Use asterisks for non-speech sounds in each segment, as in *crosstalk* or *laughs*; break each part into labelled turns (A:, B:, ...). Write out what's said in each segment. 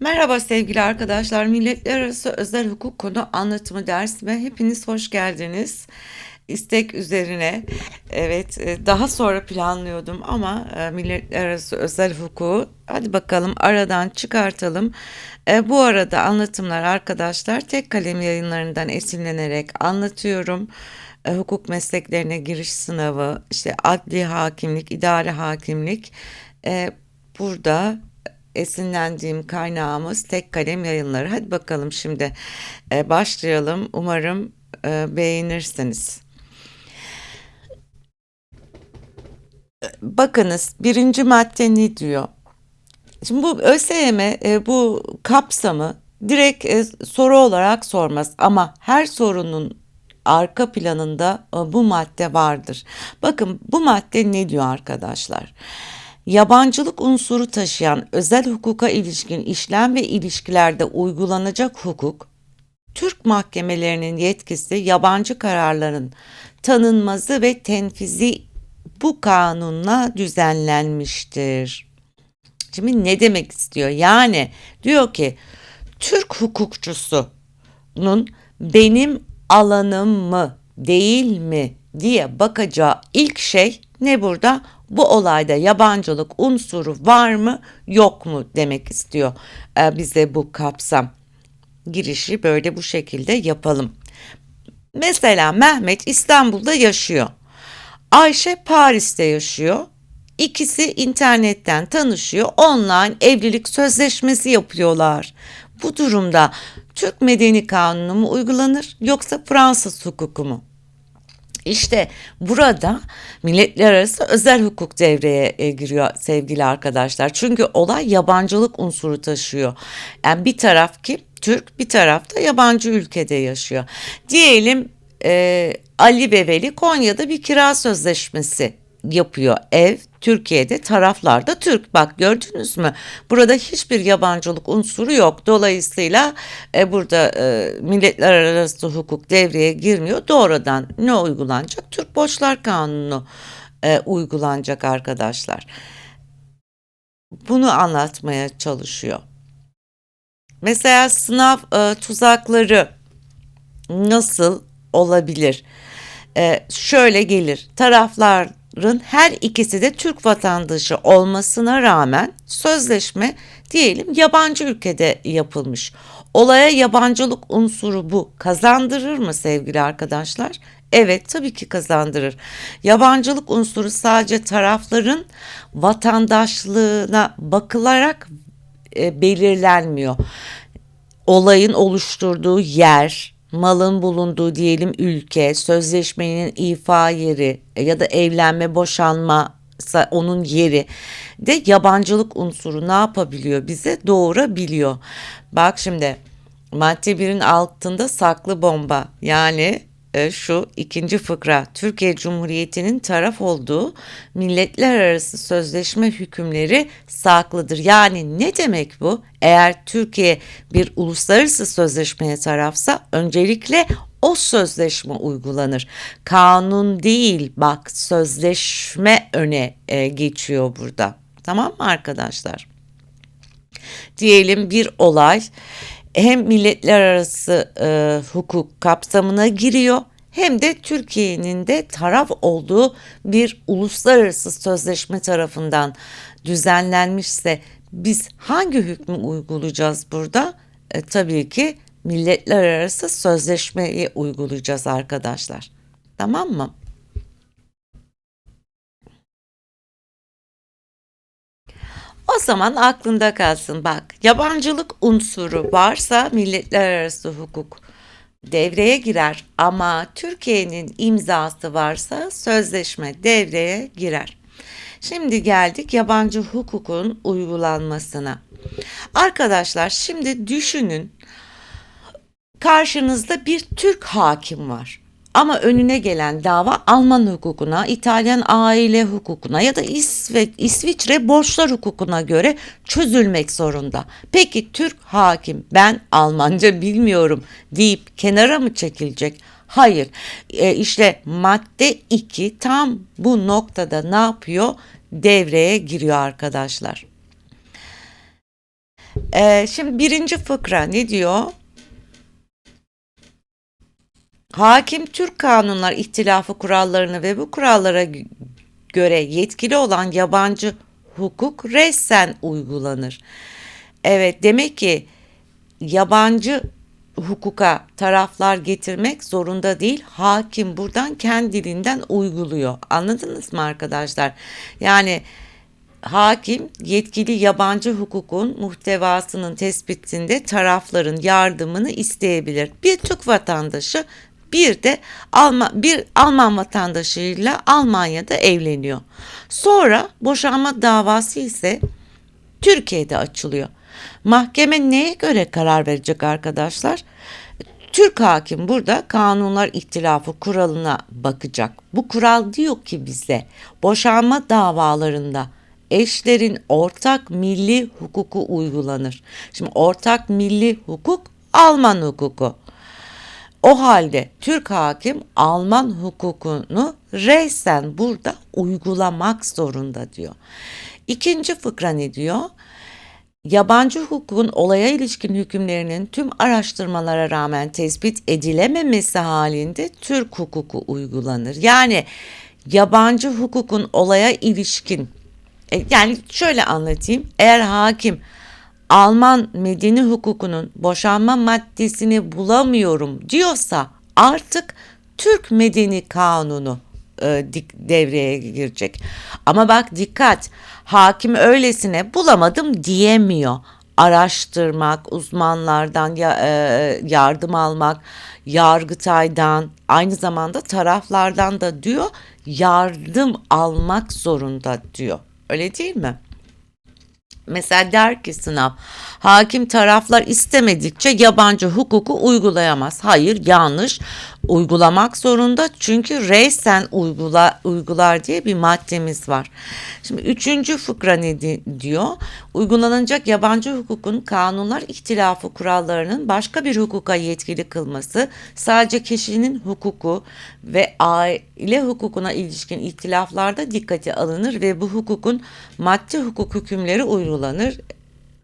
A: Merhaba sevgili arkadaşlar. Milletler Arası Özel Hukuk Konu Anlatımı dersime hepiniz hoş geldiniz. İstek üzerine evet e, daha sonra planlıyordum ama e, milletler arası özel hukuku hadi bakalım aradan çıkartalım. E, bu arada anlatımlar arkadaşlar tek kalem yayınlarından esinlenerek anlatıyorum. Hukuk mesleklerine giriş sınavı, işte adli hakimlik, idare hakimlik burada esinlendiğim kaynağımız tek kalem yayınları. Hadi bakalım şimdi e, başlayalım. Umarım e, beğenirsiniz. Bakınız birinci madde ne diyor? Şimdi bu ÖSYM e, bu kapsamı direkt e, soru olarak sormaz ama her sorunun arka planında e, bu madde vardır. Bakın bu madde ne diyor arkadaşlar? Yabancılık unsuru taşıyan özel hukuka ilişkin işlem ve ilişkilerde uygulanacak hukuk, Türk mahkemelerinin yetkisi yabancı kararların tanınması ve tenfizi bu kanunla düzenlenmiştir. Şimdi ne demek istiyor? Yani diyor ki Türk hukukçusunun benim alanım mı değil mi diye bakacağı ilk şey ne burada? Bu olayda yabancılık unsuru var mı yok mu demek istiyor ee, bize bu kapsam. Girişi böyle bu şekilde yapalım. Mesela Mehmet İstanbul'da yaşıyor. Ayşe Paris'te yaşıyor. İkisi internetten tanışıyor. Online evlilik sözleşmesi yapıyorlar. Bu durumda Türk Medeni Kanunu mu uygulanır yoksa Fransız hukuku mu? İşte burada milletler arası özel hukuk devreye e, giriyor sevgili arkadaşlar. Çünkü olay yabancılık unsuru taşıyor. Yani bir taraf kim? Türk, bir taraf da yabancı ülkede yaşıyor. Diyelim e, Ali ve Veli Konya'da bir kira sözleşmesi yapıyor ev Türkiye'de taraflar da Türk. Bak gördünüz mü? Burada hiçbir yabancılık unsuru yok. Dolayısıyla e, burada e, milletler arası hukuk devreye girmiyor. Doğrudan ne uygulanacak? Türk Borçlar Kanunu e, uygulanacak arkadaşlar. Bunu anlatmaya çalışıyor. Mesela sınav e, tuzakları nasıl olabilir? E, şöyle gelir tarafların her ikisi de Türk vatandaşı olmasına rağmen sözleşme diyelim yabancı ülkede yapılmış. Olaya yabancılık unsuru bu kazandırır mı sevgili arkadaşlar? Evet tabii ki kazandırır. Yabancılık unsuru sadece tarafların vatandaşlığına bakılarak e, belirlenmiyor. Olayın oluşturduğu yer, malın bulunduğu diyelim ülke, sözleşmenin ifa yeri ya da evlenme, boşanma onun yeri de yabancılık unsuru ne yapabiliyor bize doğurabiliyor. Bak şimdi madde birin altında saklı bomba yani e, şu ikinci fıkra Türkiye Cumhuriyeti'nin taraf olduğu milletler arası sözleşme hükümleri saklıdır. Yani ne demek bu? Eğer Türkiye bir uluslararası sözleşmeye tarafsa öncelikle o sözleşme uygulanır. Kanun değil bak sözleşme öne e, geçiyor burada. Tamam mı arkadaşlar? Diyelim bir olay hem milletler arası e, hukuk kapsamına giriyor hem de Türkiye'nin de taraf olduğu bir uluslararası sözleşme tarafından düzenlenmişse biz hangi hükmü uygulayacağız burada? E, tabii ki milletler arası sözleşmeyi uygulayacağız arkadaşlar. Tamam mı? O zaman aklında kalsın bak yabancılık unsuru varsa milletler arası hukuk devreye girer ama Türkiye'nin imzası varsa sözleşme devreye girer. Şimdi geldik yabancı hukukun uygulanmasına. Arkadaşlar şimdi düşünün karşınızda bir Türk hakim var. Ama önüne gelen dava Alman hukukuna, İtalyan aile hukukuna ya da İsve İsviçre borçlar hukukuna göre çözülmek zorunda. Peki Türk hakim ben Almanca bilmiyorum deyip kenara mı çekilecek? Hayır. E, işte madde 2 tam bu noktada ne yapıyor? Devreye giriyor arkadaşlar. Ee, şimdi birinci fıkra ne diyor? Hakim Türk kanunlar ihtilafı kurallarını ve bu kurallara gö- göre yetkili olan yabancı hukuk resen uygulanır. Evet demek ki yabancı hukuka taraflar getirmek zorunda değil. Hakim buradan kendiliğinden uyguluyor. Anladınız mı arkadaşlar? Yani hakim yetkili yabancı hukukun muhtevasının tespitinde tarafların yardımını isteyebilir. Bir Türk vatandaşı bir de Alman bir Alman vatandaşıyla Almanya'da evleniyor. Sonra boşanma davası ise Türkiye'de açılıyor. Mahkeme neye göre karar verecek arkadaşlar? Türk hakim burada kanunlar ihtilafı kuralına bakacak. Bu kural diyor ki bize boşanma davalarında eşlerin ortak milli hukuku uygulanır. Şimdi ortak milli hukuk Alman hukuku. O halde Türk hakim Alman hukukunu reysen burada uygulamak zorunda diyor. İkinci fıkra ne diyor? Yabancı hukukun olaya ilişkin hükümlerinin tüm araştırmalara rağmen tespit edilememesi halinde Türk hukuku uygulanır. Yani yabancı hukukun olaya ilişkin e, yani şöyle anlatayım. Eğer hakim Alman medeni hukukunun boşanma maddesini bulamıyorum diyorsa artık Türk medeni kanunu e, devreye girecek. Ama bak dikkat hakim öylesine bulamadım diyemiyor. Araştırmak, uzmanlardan ya- e, yardım almak, yargıtaydan, aynı zamanda taraflardan da diyor yardım almak zorunda diyor. Öyle değil mi? Mesela der ki sınav, hakim taraflar istemedikçe yabancı hukuku uygulayamaz. Hayır, yanlış. Uygulamak zorunda çünkü reysen uygula, uygular diye bir maddemiz var. Şimdi üçüncü fıkra ne di- diyor? Uygulanacak yabancı hukukun kanunlar ihtilafı kurallarının başka bir hukuka yetkili kılması sadece kişinin hukuku ve aile hukukuna ilişkin ihtilaflarda dikkate alınır ve bu hukukun maddi hukuk hükümleri uygulanır.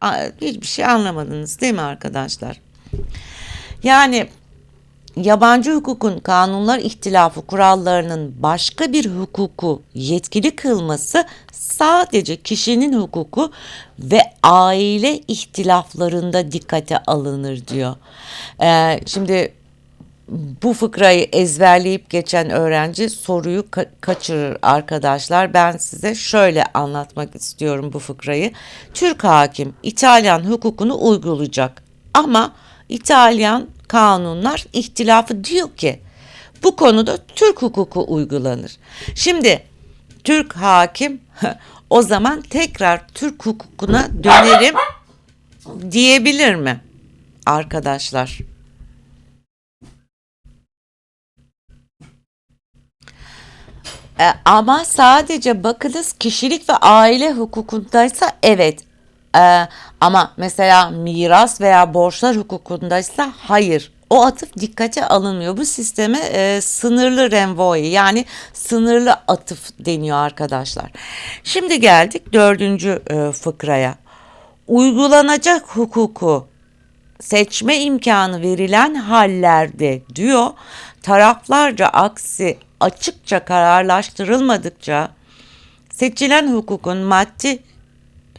A: A- Hiçbir şey anlamadınız değil mi arkadaşlar? Yani yabancı hukukun kanunlar ihtilafı kurallarının başka bir hukuku yetkili kılması sadece kişinin hukuku ve aile ihtilaflarında dikkate alınır diyor. Ee, şimdi bu fıkrayı ezberleyip geçen öğrenci soruyu ka- kaçırır arkadaşlar. Ben size şöyle anlatmak istiyorum bu fıkrayı. Türk hakim İtalyan hukukunu uygulayacak ama İtalyan kanunlar ihtilafı diyor ki bu konuda Türk hukuku uygulanır. Şimdi Türk hakim *laughs* o zaman tekrar Türk hukukuna dönerim diyebilir mi arkadaşlar? E, ama sadece bakınız kişilik ve aile hukukundaysa evet. E, ama mesela miras veya borçlar hukukundaysa hayır. O atıf dikkate alınmıyor. Bu sisteme e, sınırlı renvoy yani sınırlı atıf deniyor arkadaşlar. Şimdi geldik dördüncü e, fıkraya. Uygulanacak hukuku seçme imkanı verilen hallerde diyor taraflarca aksi açıkça kararlaştırılmadıkça seçilen hukukun maddi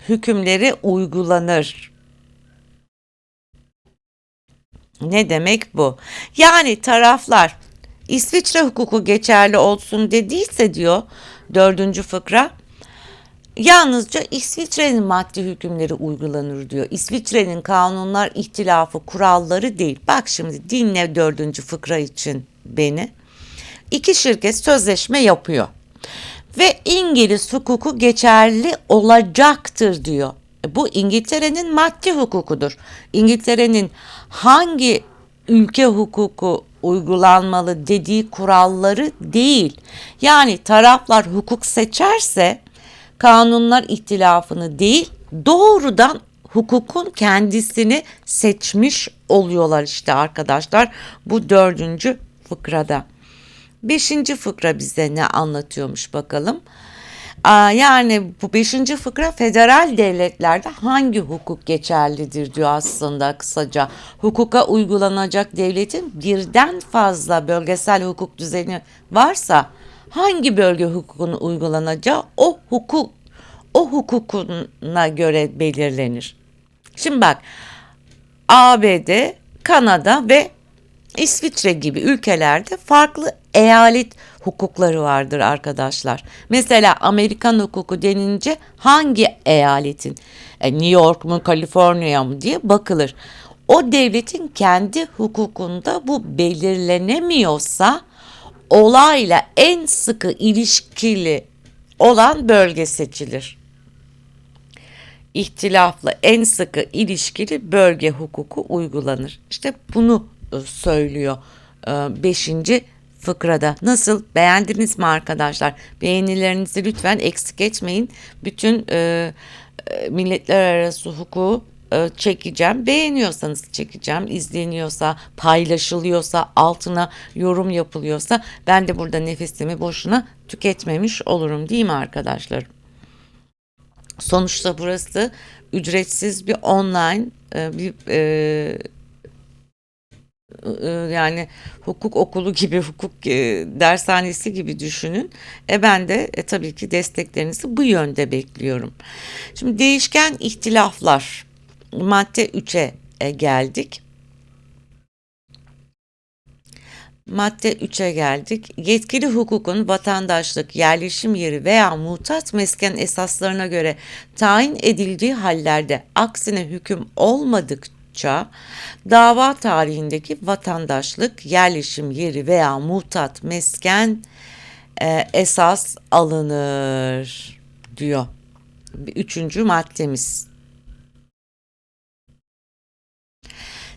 A: hükümleri uygulanır. Ne demek bu? Yani taraflar İsviçre hukuku geçerli olsun dediyse diyor dördüncü fıkra Yalnızca İsviçre'nin maddi hükümleri uygulanır diyor. İsviçre'nin kanunlar ihtilafı kuralları değil. Bak şimdi dinle dördüncü fıkra için beni. İki şirket sözleşme yapıyor. Ve İngiliz hukuku geçerli olacaktır diyor. E, Bu İngiltere'nin maddi hukukudur. İngiltere'nin hangi ülke hukuku uygulanmalı dediği kuralları değil. Yani taraflar hukuk seçerse kanunlar ihtilafını değil doğrudan hukukun kendisini seçmiş oluyorlar işte arkadaşlar bu dördüncü fıkrada. Beşinci fıkra bize ne anlatıyormuş bakalım. Yani bu beşinci fıkra federal devletlerde hangi hukuk geçerlidir diyor aslında kısaca. Hukuka uygulanacak devletin birden fazla bölgesel hukuk düzeni varsa hangi bölge hukukunu uygulanacağı o hukuk o hukukuna göre belirlenir. Şimdi bak ABD, Kanada ve İsviçre gibi ülkelerde farklı eyalet hukukları vardır arkadaşlar. Mesela Amerikan hukuku denince hangi eyaletin e, New York mu Kaliforniya mı diye bakılır. O devletin kendi hukukunda bu belirlenemiyorsa olayla en sıkı ilişkili olan bölge seçilir. İhtilaflı en sıkı ilişkili bölge hukuku uygulanır. İşte bunu e, söylüyor 5. fıkrada. Nasıl beğendiniz mi arkadaşlar? Beğenilerinizi lütfen eksik etmeyin. Bütün e, e, milletler arası hukuku e, çekeceğim. Beğeniyorsanız çekeceğim. İzleniyorsa, paylaşılıyorsa, altına yorum yapılıyorsa ben de burada nefesimi boşuna tüketmemiş olurum değil mi arkadaşlarım? Sonuçta burası ücretsiz bir online e, bir e, yani hukuk okulu gibi hukuk e, dershanesi gibi düşünün. E ben de e, tabii ki desteklerinizi bu yönde bekliyorum. Şimdi değişken ihtilaflar madde 3'e e, geldik. Madde 3'e geldik. Yetkili hukukun vatandaşlık, yerleşim yeri veya muhtat mesken esaslarına göre tayin edildiği hallerde aksine hüküm olmadıkça dava tarihindeki vatandaşlık, yerleşim yeri veya muhtat mesken e, esas alınır diyor. Üçüncü maddemiz.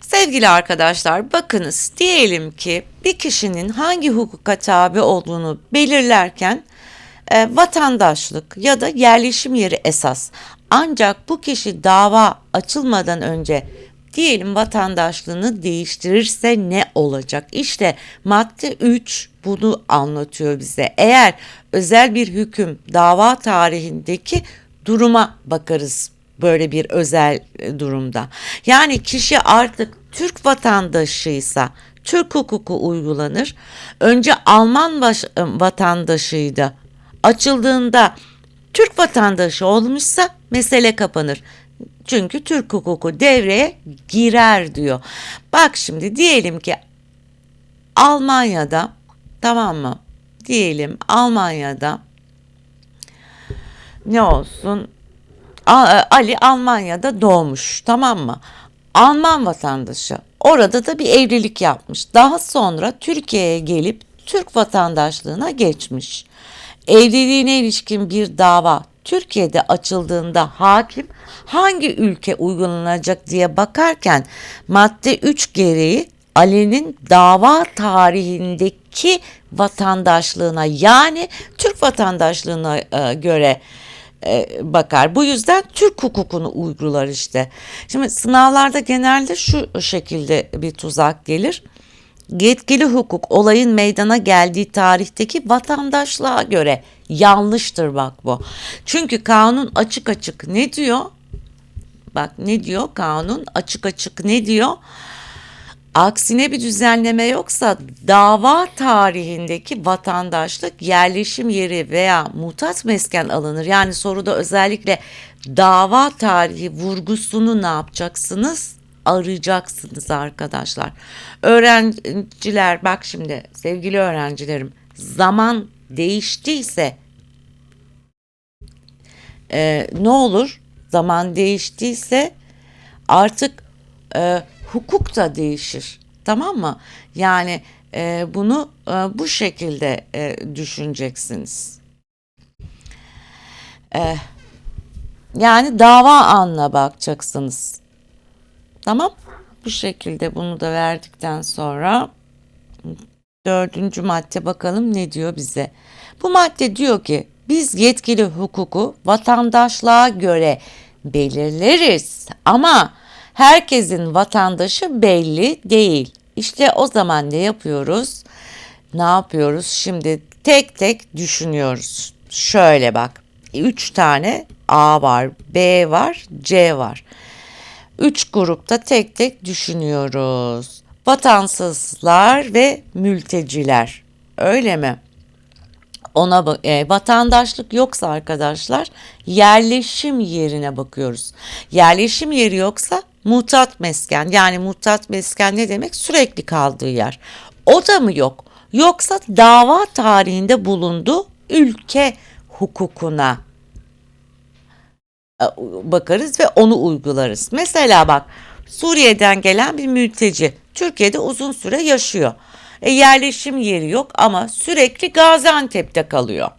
A: Sevgili arkadaşlar bakınız diyelim ki bir kişinin hangi hukuka tabi olduğunu belirlerken e, vatandaşlık ya da yerleşim yeri esas. Ancak bu kişi dava açılmadan önce diyelim vatandaşlığını değiştirirse ne olacak? İşte madde 3 bunu anlatıyor bize. Eğer özel bir hüküm dava tarihindeki duruma bakarız böyle bir özel e, durumda. Yani kişi artık Türk vatandaşıysa Türk hukuku uygulanır. Önce Alman baş, e, vatandaşıydı. Açıldığında Türk vatandaşı olmuşsa mesele kapanır. Çünkü Türk hukuku devreye girer diyor. Bak şimdi diyelim ki Almanya'da tamam mı? Diyelim Almanya'da ne olsun? Ali Almanya'da doğmuş tamam mı? Alman vatandaşı. Orada da bir evlilik yapmış. Daha sonra Türkiye'ye gelip Türk vatandaşlığına geçmiş. Evliliğine ilişkin bir dava Türkiye'de açıldığında hakim hangi ülke uygulanacak diye bakarken madde 3 gereği Ali'nin dava tarihindeki vatandaşlığına yani Türk vatandaşlığına e, göre e, bakar. Bu yüzden Türk hukukunu uygular işte. Şimdi sınavlarda genelde şu şekilde bir tuzak gelir. Yetkili hukuk olayın meydana geldiği tarihteki vatandaşlığa göre yanlıştır bak bu. Çünkü kanun açık açık ne diyor? Bak ne diyor kanun açık açık ne diyor? Aksine bir düzenleme yoksa dava tarihindeki vatandaşlık yerleşim yeri veya mutat mesken alınır. Yani soruda özellikle dava tarihi vurgusunu ne yapacaksınız? Arayacaksınız arkadaşlar. Öğrenciler bak şimdi sevgili öğrencilerim zaman değiştiyse e, ne olur? Zaman değiştiyse artık e, hukuk da değişir. Tamam mı? Yani e, bunu e, bu şekilde e, düşüneceksiniz. E, yani dava anla bakacaksınız. Tamam? Bu şekilde bunu da verdikten sonra dördüncü madde bakalım ne diyor bize. Bu madde diyor ki biz yetkili hukuku vatandaşlığa göre belirleriz ama herkesin vatandaşı belli değil. İşte o zaman ne yapıyoruz? Ne yapıyoruz? Şimdi tek tek düşünüyoruz. Şöyle bak. 3 tane A var, B var, C var. Üç grupta tek tek düşünüyoruz. Vatansızlar ve mülteciler. Öyle mi? Ona e, vatandaşlık yoksa arkadaşlar yerleşim yerine bakıyoruz. Yerleşim yeri yoksa mutat mesken yani mutat mesken ne demek? Sürekli kaldığı yer. O da mı yok? Yoksa dava tarihinde bulunduğu ülke hukukuna e, bakarız ve onu uygularız. Mesela bak Suriye'den gelen bir mülteci Türkiye'de uzun süre yaşıyor. E, yerleşim yeri yok ama sürekli Gaziantep'te kalıyor.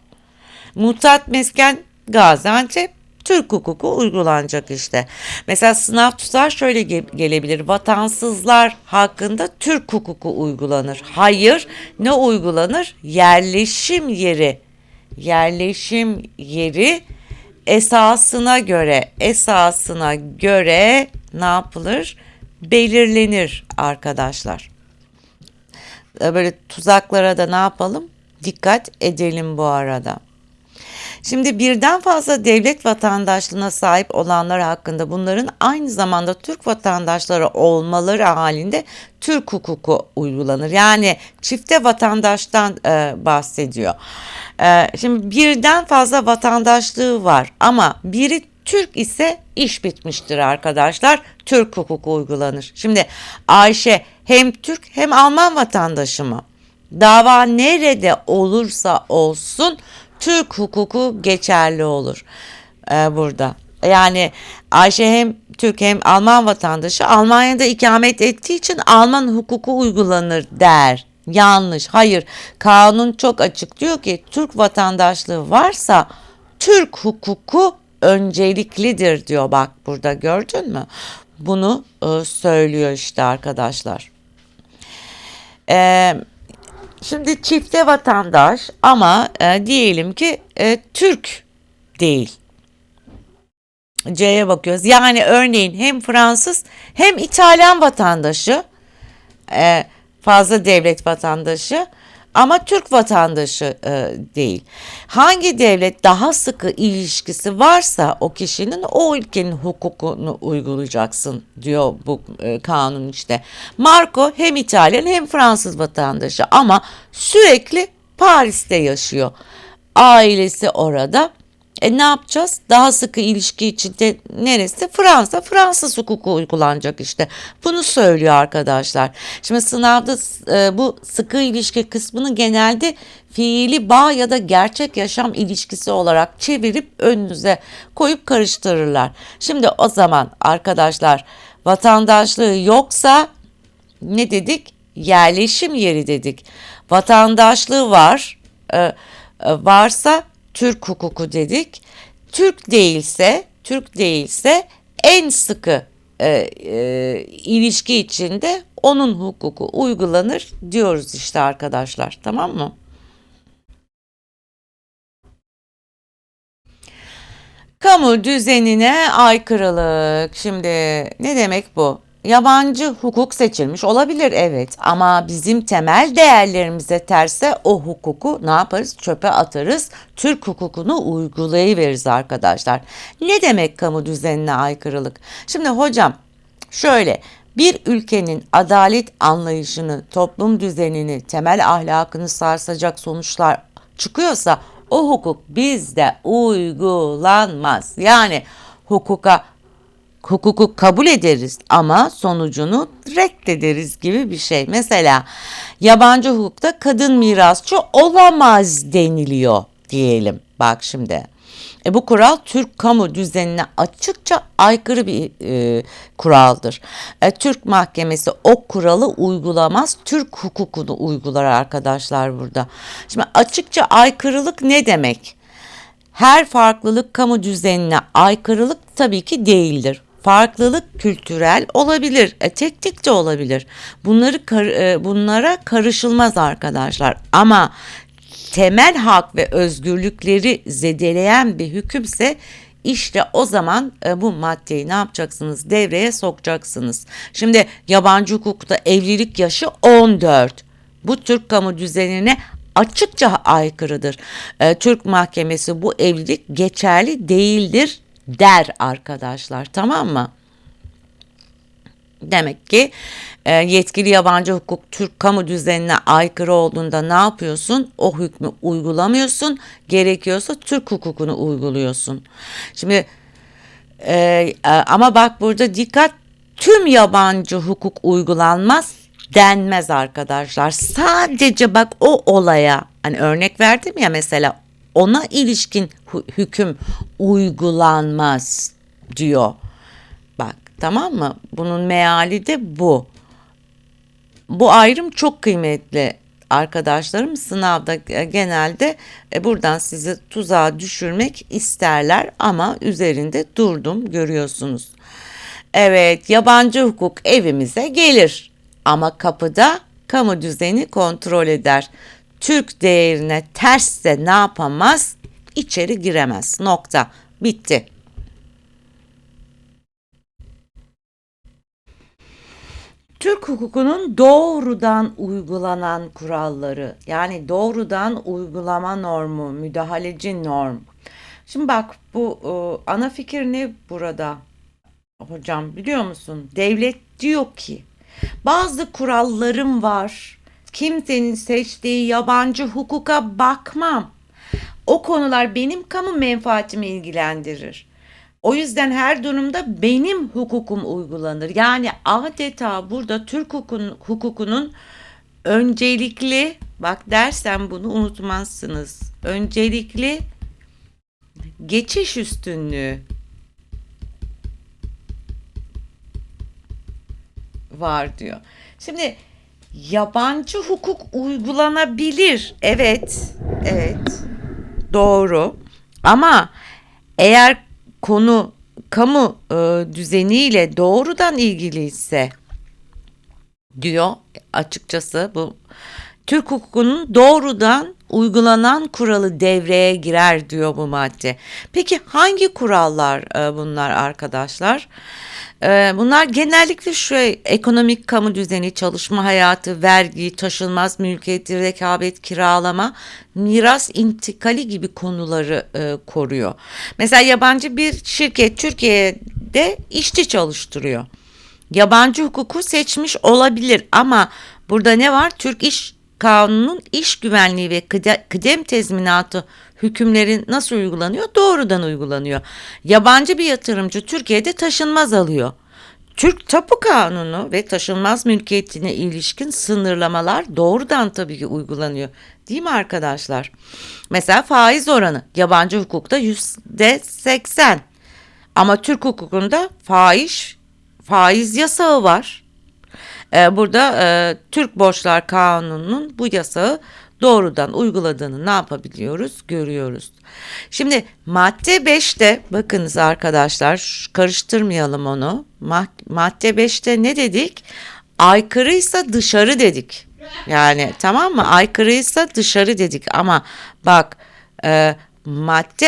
A: Mutat mesken Gaziantep Türk hukuku uygulanacak işte. Mesela sınav tutar şöyle ge- gelebilir. Vatansızlar hakkında Türk hukuku uygulanır. Hayır, ne uygulanır? Yerleşim yeri. Yerleşim yeri esasına göre, esasına göre ne yapılır? Belirlenir arkadaşlar. Böyle tuzaklara da ne yapalım? Dikkat edelim bu arada. Şimdi birden fazla devlet vatandaşlığına sahip olanlar hakkında bunların aynı zamanda Türk vatandaşları olmaları halinde Türk hukuku uygulanır. Yani çifte vatandaştan e, bahsediyor. E, şimdi birden fazla vatandaşlığı var ama biri Türk ise iş bitmiştir arkadaşlar. Türk hukuku uygulanır. Şimdi Ayşe hem Türk hem Alman vatandaşı mı? Dava nerede olursa olsun Türk hukuku geçerli olur ee, burada. Yani Ayşe hem Türk hem Alman vatandaşı Almanya'da ikamet ettiği için Alman hukuku uygulanır der. Yanlış. Hayır. Kanun çok açık diyor ki Türk vatandaşlığı varsa Türk hukuku önceliklidir diyor. Bak burada gördün mü? Bunu e, söylüyor işte arkadaşlar. Eee Şimdi çifte vatandaş ama e, diyelim ki e, Türk değil. C'ye bakıyoruz. Yani örneğin hem Fransız hem İtalyan vatandaşı e, fazla devlet vatandaşı ama Türk vatandaşı e, değil. Hangi devlet daha sıkı ilişkisi varsa o kişinin o ülkenin hukukunu uygulayacaksın diyor bu e, kanun işte. Marco hem İtalyan hem Fransız vatandaşı ama sürekli Paris'te yaşıyor. Ailesi orada e ne yapacağız? Daha sıkı ilişki içinde neresi? Fransa. Fransız hukuku uygulanacak işte. Bunu söylüyor arkadaşlar. Şimdi sınavda e, bu sıkı ilişki kısmını genelde fiili bağ ya da gerçek yaşam ilişkisi olarak çevirip önünüze koyup karıştırırlar. Şimdi o zaman arkadaşlar vatandaşlığı yoksa ne dedik? Yerleşim yeri dedik. Vatandaşlığı var. E, e, varsa Türk hukuku dedik. Türk değilse, Türk değilse en sıkı e, e, ilişki içinde onun hukuku uygulanır diyoruz işte arkadaşlar. Tamam mı? Kamu düzenine aykırılık. Şimdi ne demek bu? Yabancı hukuk seçilmiş olabilir evet ama bizim temel değerlerimize terse o hukuku ne yaparız? Çöpe atarız. Türk hukukunu uygulayıveririz arkadaşlar. Ne demek kamu düzenine aykırılık? Şimdi hocam şöyle bir ülkenin adalet anlayışını, toplum düzenini, temel ahlakını sarsacak sonuçlar çıkıyorsa o hukuk bizde uygulanmaz. Yani hukuka hukuku kabul ederiz ama sonucunu reddederiz gibi bir şey. Mesela yabancı hukukta kadın mirasçı olamaz deniliyor diyelim. Bak şimdi. E bu kural Türk kamu düzenine açıkça aykırı bir e, kuraldır. E, Türk mahkemesi o kuralı uygulamaz, Türk hukukunu uygular arkadaşlar burada. Şimdi açıkça aykırılık ne demek? Her farklılık kamu düzenine aykırılık tabii ki değildir. Farklılık kültürel olabilir, e, teknik de olabilir. Bunları kar, e, bunlara karışılmaz arkadaşlar. Ama temel hak ve özgürlükleri zedeleyen bir hükümse işte o zaman e, bu maddeyi ne yapacaksınız? Devreye sokacaksınız. Şimdi yabancı hukukta evlilik yaşı 14. Bu Türk kamu düzenine açıkça aykırıdır. E, Türk mahkemesi bu evlilik geçerli değildir der arkadaşlar tamam mı? Demek ki e, yetkili yabancı hukuk Türk kamu düzenine aykırı olduğunda ne yapıyorsun? O hükmü uygulamıyorsun. Gerekiyorsa Türk hukukunu uyguluyorsun. Şimdi e, e, ama bak burada dikkat tüm yabancı hukuk uygulanmaz denmez arkadaşlar. Sadece bak o olaya hani örnek verdim ya mesela ona ilişkin hüküm uygulanmaz diyor. Bak tamam mı? Bunun meali de bu. Bu ayrım çok kıymetli arkadaşlarım sınavda genelde e, buradan sizi tuzağa düşürmek isterler ama üzerinde durdum görüyorsunuz. Evet yabancı hukuk evimize gelir ama kapıda kamu düzeni kontrol eder. Türk değerine tersse ne yapamaz? İçeri giremez. Nokta. Bitti. Türk hukukunun doğrudan uygulanan kuralları yani doğrudan uygulama normu, müdahaleci norm. Şimdi bak bu e, ana fikir ne burada? Hocam biliyor musun? Devlet diyor ki bazı kurallarım var. Kimsenin seçtiği yabancı hukuka bakmam. O konular benim kamu menfaatimi ilgilendirir. O yüzden her durumda benim hukukum uygulanır. Yani adeta burada Türk hukukun, hukukunun öncelikli bak dersen bunu unutmazsınız. Öncelikli geçiş üstünlüğü var diyor. Şimdi yabancı hukuk uygulanabilir. Evet. Evet. Doğru. Ama eğer konu kamu e, düzeniyle doğrudan ilgili ise diyor açıkçası bu Türk hukukunun doğrudan uygulanan kuralı devreye girer diyor bu madde. Peki hangi kurallar e, bunlar arkadaşlar? E, bunlar genellikle şu ekonomik kamu düzeni, çalışma hayatı, vergi, taşınmaz mülkiyeti, rekabet, kiralama, miras intikali gibi konuları e, koruyor. Mesela yabancı bir şirket Türkiye'de işçi çalıştırıyor. Yabancı hukuku seçmiş olabilir ama burada ne var? Türk İş Kanunu'nun iş güvenliği ve kıdem tezminatı hükümleri nasıl uygulanıyor? Doğrudan uygulanıyor. Yabancı bir yatırımcı Türkiye'de taşınmaz alıyor. Türk Tapu Kanunu ve taşınmaz mülkiyetine ilişkin sınırlamalar doğrudan tabii ki uygulanıyor. Değil mi arkadaşlar? Mesela faiz oranı yabancı hukukta yüzde seksen. Ama Türk hukukunda faiz faiz yasağı var. Ee, burada e, Türk Borçlar Kanunu'nun bu yasağı doğrudan uyguladığını ne yapabiliyoruz görüyoruz. Şimdi madde 5'te bakınız arkadaşlar karıştırmayalım onu. Madde 5'te ne dedik? Aykırıysa dışarı dedik. Yani tamam mı? Aykırıysa dışarı dedik ama bak e, madde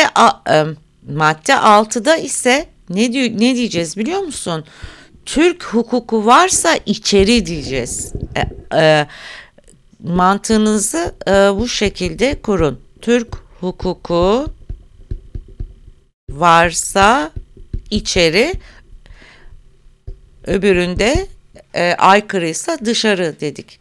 A: e, madde 6'da ise ne ne diyeceğiz biliyor musun? Türk hukuku varsa içeri diyeceğiz. E, e, mantığınızı e, bu şekilde kurun. Türk hukuku varsa içeri öbüründe e, aykırıysa dışarı dedik.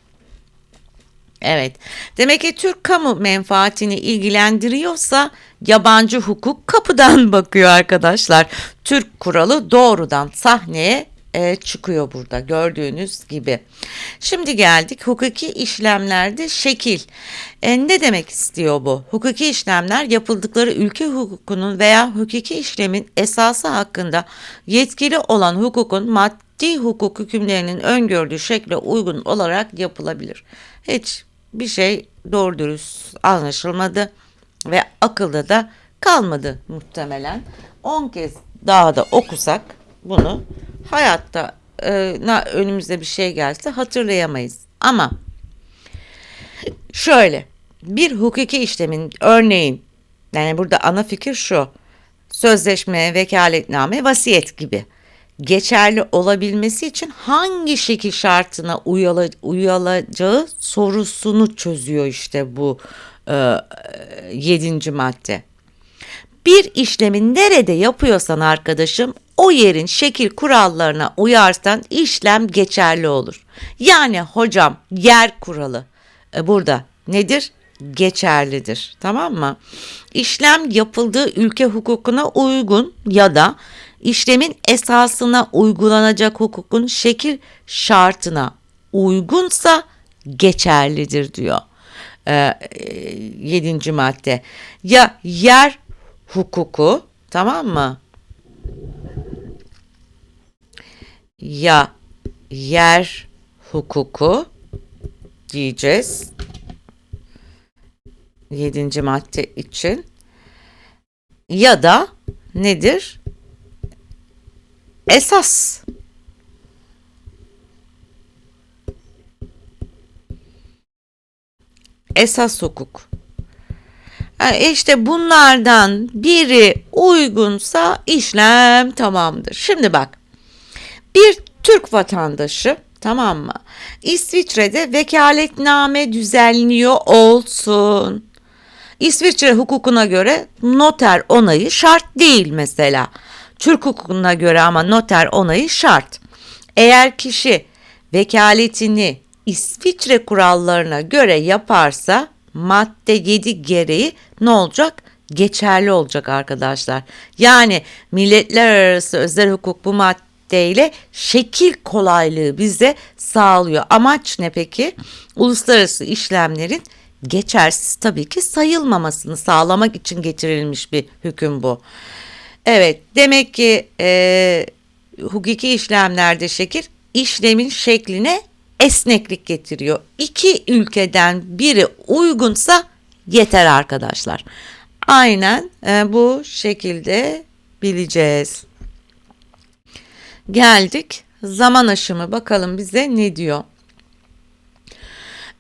A: Evet. Demek ki Türk kamu menfaatini ilgilendiriyorsa yabancı hukuk kapıdan *laughs* bakıyor arkadaşlar. Türk kuralı doğrudan sahneye e, çıkıyor burada gördüğünüz gibi. Şimdi geldik hukuki işlemlerde şekil. E, ne demek istiyor bu? Hukuki işlemler yapıldıkları ülke hukukunun veya hukuki işlemin esası hakkında yetkili olan hukukun maddi hukuk hükümlerinin öngördüğü şekle uygun olarak yapılabilir. Hiç bir şey doğru dürüst anlaşılmadı ve akılda da kalmadı muhtemelen. 10 kez daha da okusak bunu hayatta e, önümüze bir şey gelse hatırlayamayız. Ama şöyle bir hukuki işlemin örneğin yani burada ana fikir şu sözleşme, vekaletname, vasiyet gibi geçerli olabilmesi için hangi şekil şartına uyala, uyulacağı sorusunu çözüyor işte bu e, yedinci madde. Bir işlemi nerede yapıyorsan arkadaşım o yerin şekil kurallarına uyarsan işlem geçerli olur. Yani hocam yer kuralı e, burada nedir? Geçerlidir. Tamam mı? İşlem yapıldığı ülke hukukuna uygun ya da işlemin esasına uygulanacak hukukun şekil şartına uygunsa geçerlidir diyor. E, yedinci madde. Ya yer hukuku tamam mı? Ya yer hukuku diyeceğiz. Yedinci madde için. Ya da nedir? Esas. Esas hukuk. Yani işte bunlardan biri uygunsa işlem tamamdır. Şimdi bak. Bir Türk vatandaşı tamam mı? İsviçre'de vekaletname düzenliyor olsun. İsviçre hukukuna göre noter onayı şart değil mesela. Türk hukukuna göre ama noter onayı şart. Eğer kişi vekaletini İsviçre kurallarına göre yaparsa madde 7 gereği ne olacak? Geçerli olacak arkadaşlar. Yani milletler arası özel hukuk bu maddeyle şekil kolaylığı bize sağlıyor. Amaç ne peki? Uluslararası işlemlerin geçersiz tabii ki sayılmamasını sağlamak için getirilmiş bir hüküm bu. Evet demek ki e, hukuki işlemlerde şekil işlemin şekline esneklik getiriyor. İki ülkeden biri uygunsa yeter arkadaşlar. Aynen e, bu şekilde bileceğiz. Geldik zaman aşımı bakalım bize ne diyor.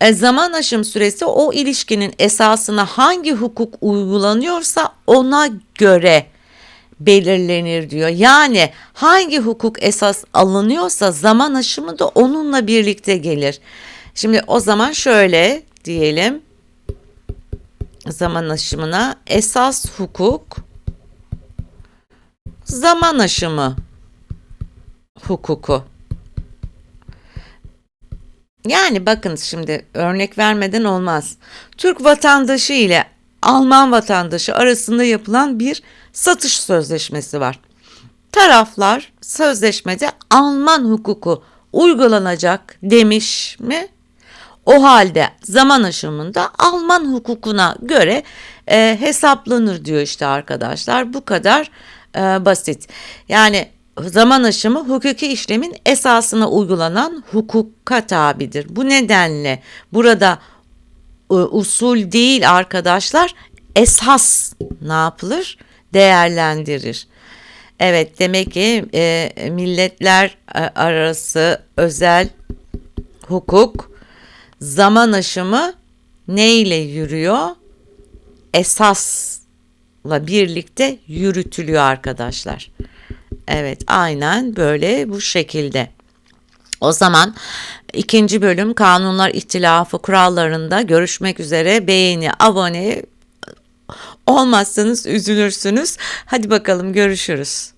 A: E, zaman aşım süresi o ilişkinin esasına hangi hukuk uygulanıyorsa ona göre belirlenir diyor. Yani hangi hukuk esas alınıyorsa zaman aşımı da onunla birlikte gelir. Şimdi o zaman şöyle diyelim zaman aşımına esas hukuk zaman aşımı hukuku. Yani bakın şimdi örnek vermeden olmaz. Türk vatandaşı ile Alman vatandaşı arasında yapılan bir satış sözleşmesi var. Taraflar sözleşmede Alman hukuku uygulanacak demiş mi? O halde zaman aşımında Alman hukukuna göre e, hesaplanır diyor işte arkadaşlar. Bu kadar e, basit. Yani zaman aşımı hukuki işlemin esasına uygulanan hukuka tabidir. Bu nedenle burada usul değil arkadaşlar esas ne yapılır? Değerlendirir. Evet demek ki e, milletler arası özel hukuk zaman aşımı ne ile yürüyor? Esasla birlikte yürütülüyor arkadaşlar. Evet aynen böyle bu şekilde. O zaman ikinci bölüm kanunlar ihtilafı kurallarında görüşmek üzere beğeni, abone olmazsanız üzülürsünüz. Hadi bakalım görüşürüz.